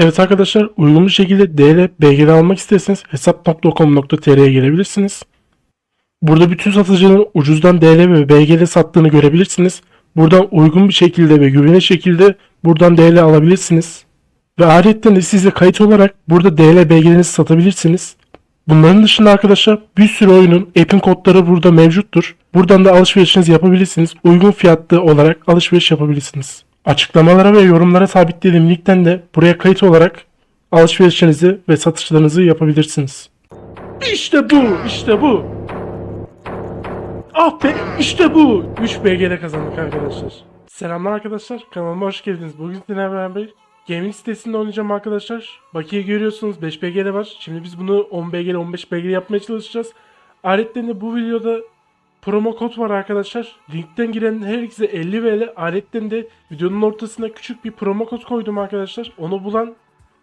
Evet arkadaşlar uygun bir şekilde DL, BGL almak isterseniz hesap.com.tr'ye girebilirsiniz. Burada bütün satıcıların ucuzdan DL ve BGL sattığını görebilirsiniz. Buradan uygun bir şekilde ve güvenilir şekilde buradan DL alabilirsiniz. Ve ayrıca de siz de kayıt olarak burada DL BGL'nizi satabilirsiniz. Bunların dışında arkadaşlar bir sürü oyunun app'in kodları burada mevcuttur. Buradan da alışverişinizi yapabilirsiniz. Uygun fiyatlı olarak alışveriş yapabilirsiniz. Açıklamalara ve yorumlara sabitlediğim linkten de buraya kayıt olarak alışverişinizi ve satışlarınızı yapabilirsiniz. İşte bu, işte bu. Ah be, işte bu. 3 BG'de kazandık arkadaşlar. Selamlar arkadaşlar, kanalıma hoş geldiniz. Bugün sizinle beraber gaming sitesinde oynayacağım arkadaşlar. Bakiye görüyorsunuz 5 BG'de var. Şimdi biz bunu 10 BG'de 15 BG'de yapmaya çalışacağız. De bu videoda promo kod var arkadaşlar. Linkten giren her ikisi 50 VL. Ayrıca de videonun ortasına küçük bir promo kod koydum arkadaşlar. Onu bulan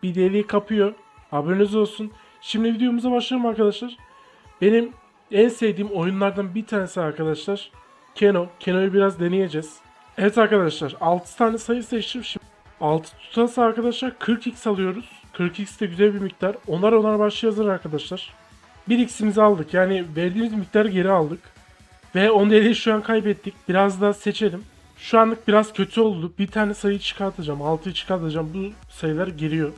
bir deliği kapıyor. Haberiniz olsun. Şimdi videomuza başlayalım arkadaşlar. Benim en sevdiğim oyunlardan bir tanesi arkadaşlar. Keno. Keno'yu biraz deneyeceğiz. Evet arkadaşlar 6 tane sayı seçtim. Şimdi 6 tutarsa arkadaşlar 40x alıyoruz. 40x de güzel bir miktar. Onar onar başlayacağız arkadaşlar. 1x'imizi aldık. Yani verdiğimiz miktarı geri aldık. Ve 10 eli şu an kaybettik. Biraz daha seçelim. Şu anlık biraz kötü oldu. Bir tane sayı çıkartacağım. 6'yı çıkartacağım. Bu sayılar giriyor.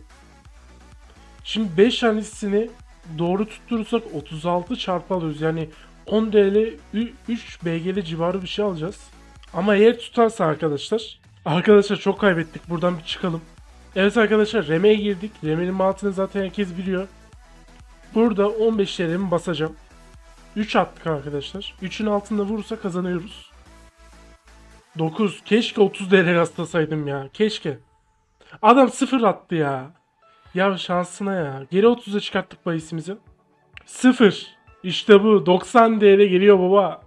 Şimdi 5 tanesini doğru tutturursak 36 çarpı alıyoruz. Yani 10 TL 3 BGL civarı bir şey alacağız. Ama eğer tutarsa arkadaşlar. Arkadaşlar çok kaybettik. Buradan bir çıkalım. Evet arkadaşlar REM'e girdik. REM'in mantığını zaten herkes biliyor. Burada 15 TL'mi basacağım. 3 attık arkadaşlar. 3'ün altında vurursa kazanıyoruz. 9. Keşke 30 TL rastlasaydım ya. Keşke. Adam 0 attı ya. Ya şansına ya. Geri 30'a çıkarttık bahisimizi. 0. İşte bu. 90 TL geliyor baba.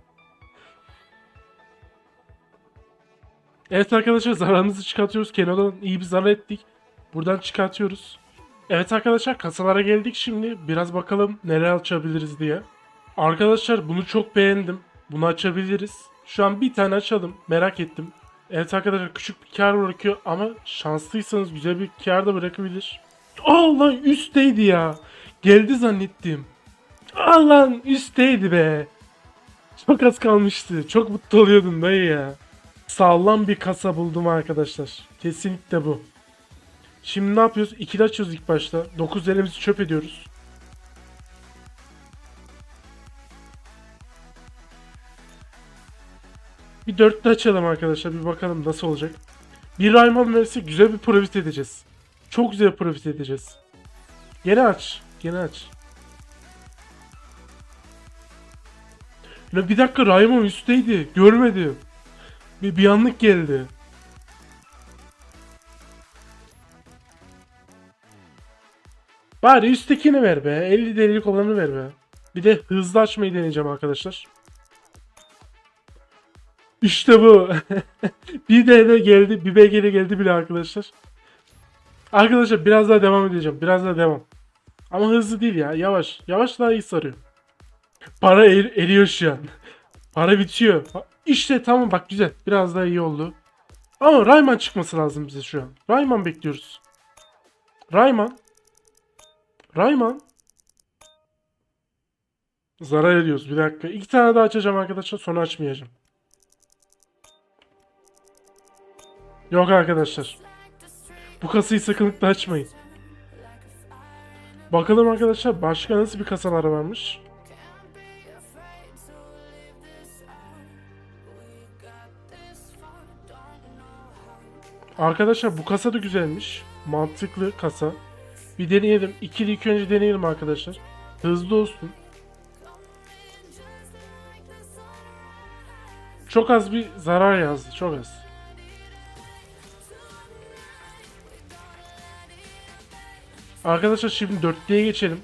Evet arkadaşlar zararımızı çıkartıyoruz. Kenardan iyi bir zarar ettik. Buradan çıkartıyoruz. Evet arkadaşlar kasalara geldik şimdi. Biraz bakalım neler açabiliriz diye. Arkadaşlar bunu çok beğendim. Bunu açabiliriz. Şu an bir tane açalım. Merak ettim. Evet arkadaşlar küçük bir kar bırakıyor ama şanslıysanız güzel bir kar da bırakabilir. Allah üstteydi ya. Geldi zannettim. Allah üstteydi be. Çok az kalmıştı. Çok mutlu oluyordum dayı ya. Sağlam bir kasa buldum arkadaşlar. Kesinlikle bu. Şimdi ne yapıyoruz? İkili açıyoruz ilk başta. 9 elimizi çöp ediyoruz. Bir dörtlü açalım arkadaşlar. Bir bakalım nasıl olacak. Bir Rayman verisi güzel bir profit edeceğiz. Çok güzel profit edeceğiz. Gene aç. Gene aç. Ya bir dakika Rayman üstteydi. Görmedim. Bir, bir anlık geldi. Bari üsttekini ver be. 50 delilik olanı ver be. Bir de hızlı açmayı deneyeceğim arkadaşlar. İşte bu. bir DL geldi. Bir BG'de geldi bile arkadaşlar. Arkadaşlar biraz daha devam edeceğim. Biraz daha devam. Ama hızlı değil ya. Yavaş. Yavaş daha iyi sarıyor. Para er- eriyor şu an. Para bitiyor. İşte tamam bak güzel. Biraz daha iyi oldu. Ama Rayman çıkması lazım bize şu an. Rayman bekliyoruz. Rayman. Rayman. Zarar ediyoruz. Bir dakika. İki tane daha açacağım arkadaşlar. Sonra açmayacağım. Yok arkadaşlar. Bu kasayı sakınlıkla açmayın. Bakalım arkadaşlar başka nasıl bir kasalar varmış. Arkadaşlar bu kasa da güzelmiş. Mantıklı kasa. Bir deneyelim. İkili ilk önce deneyelim arkadaşlar. Hızlı olsun. Çok az bir zarar yazdı. Çok az. Arkadaşlar şimdi dörtlüye geçelim.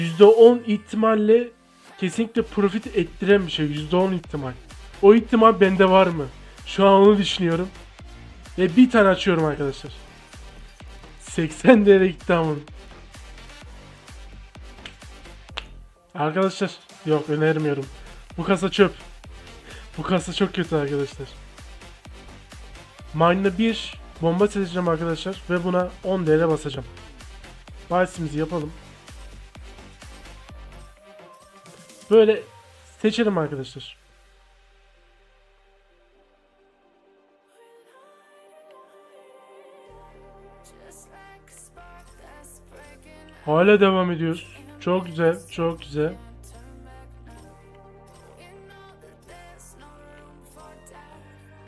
%10 ihtimalle kesinlikle profit ettiren bir şey. %10 ihtimal. O ihtimal bende var mı? Şu an onu düşünüyorum. Ve bir tane açıyorum arkadaşlar. 80 değere gitti ama. Arkadaşlar yok önermiyorum. Bu kasa çöp. Bu kasa çok kötü arkadaşlar. Mine'da bir bomba seçeceğim arkadaşlar ve buna 10 TL basacağım. Bahisimizi yapalım. Böyle seçelim arkadaşlar. Hala devam ediyoruz. Çok güzel, çok güzel.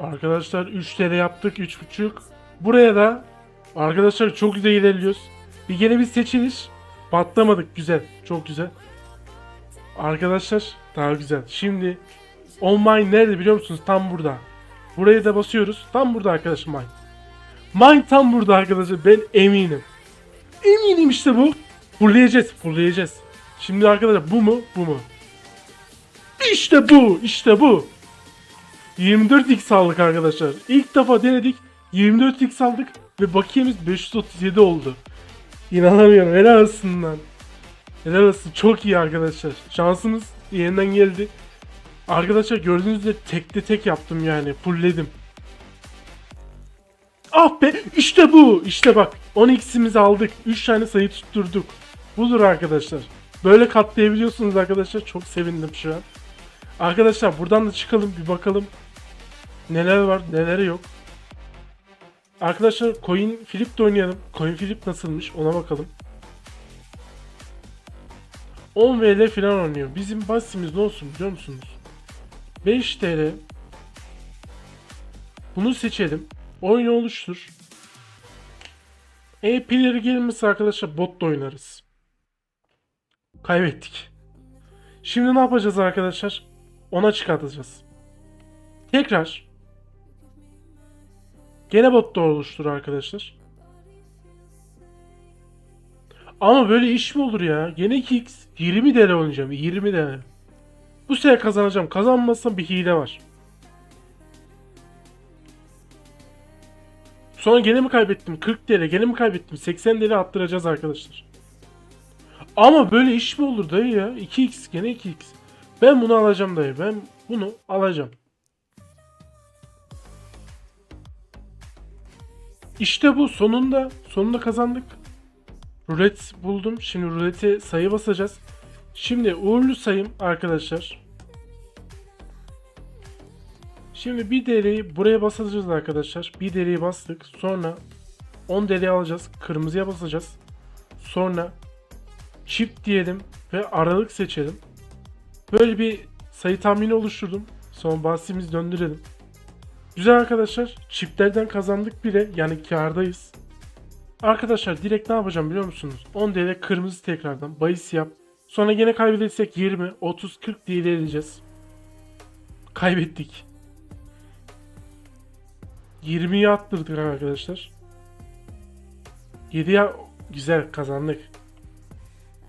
Arkadaşlar 3 TL yaptık, 3.5. Buraya da arkadaşlar çok güzel ilerliyoruz. Bir gene bir seçiliş. Patlamadık, güzel, çok güzel. Arkadaşlar daha güzel. Şimdi on mine nerede biliyor musunuz? Tam burada. Buraya da basıyoruz. Tam burada arkadaşlar mine. Mine tam burada arkadaşlar. Ben eminim. Eminim işte bu. Fulleyeceğiz. Fulleyeceğiz. Şimdi arkadaşlar bu mu? Bu mu? İşte bu. işte bu. 24x aldık arkadaşlar. İlk defa denedik. 24x aldık. Ve bakiyemiz 537 oldu. İnanamıyorum. Helal olsun lan. Helal olsun. Çok iyi arkadaşlar. Şansımız yeniden geldi. Arkadaşlar gördüğünüz üzere tekte tek yaptım yani. Fullledim. Ah be işte bu. İşte bak 10x'imizi aldık. 3 tane sayı tutturduk. Budur arkadaşlar. Böyle katlayabiliyorsunuz arkadaşlar. Çok sevindim şu an. Arkadaşlar buradan da çıkalım bir bakalım. Neler var neler yok. Arkadaşlar coin flip de oynayalım. Coin flip nasılmış ona bakalım. 10 VL falan oynuyor. Bizim basimiz ne olsun biliyor musunuz? 5 TL. Bunu seçelim. Oyunu oluştur. E-Player'ı gelmesi arkadaşlar botla oynarız. Kaybettik. Şimdi ne yapacağız arkadaşlar? Ona çıkartacağız. Tekrar. Gene botla oluştur arkadaşlar. Ama böyle iş mi olur ya? Gene 2x 20 TL oynayacağım. 20 TL. Bu sefer kazanacağım. Kazanmazsam bir hile var. Sonra gene mi kaybettim? 40 TL gene mi kaybettim? 80 TL attıracağız arkadaşlar. Ama böyle iş mi olur dayı ya? 2x gene 2x. Ben bunu alacağım dayı. Ben bunu alacağım. İşte bu sonunda sonunda kazandık. Rulet buldum. Şimdi rulete sayı basacağız. Şimdi uğurlu sayım arkadaşlar. Şimdi bir deliği buraya basacağız arkadaşlar. Bir deliği bastık. Sonra 10 deliği alacağız. Kırmızıya basacağız. Sonra çift diyelim ve aralık seçelim. Böyle bir sayı tahmini oluşturdum. Sonra bahsimizi döndürelim. Güzel arkadaşlar. Çiftlerden kazandık bile. Yani kârdayız. Arkadaşlar direkt ne yapacağım biliyor musunuz? 10 TL kırmızı tekrardan bahis yap. Sonra gene kaybedersek 20, 30, 40 diye ilerleyeceğiz. Kaybettik. 20'yi attırdık arkadaşlar. 7'ye güzel kazandık.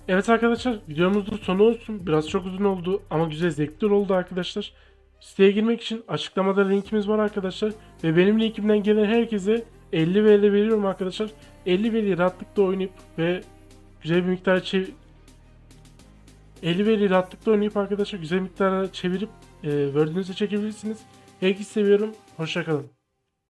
Evet arkadaşlar videomuzun sonu olsun. Biraz çok uzun oldu ama güzel zevkli oldu arkadaşlar. Siteye girmek için açıklamada linkimiz var arkadaşlar. Ve benim linkimden gelen herkese 50 VL veriyorum arkadaşlar. 50 VL rahatlıkla oynayıp ve güzel bir miktar çev 50 VL rahatlıkla oynayıp arkadaşlar güzel miktara çevirip e, Word'ünüze çekebilirsiniz. Herkese seviyorum. Hoşçakalın.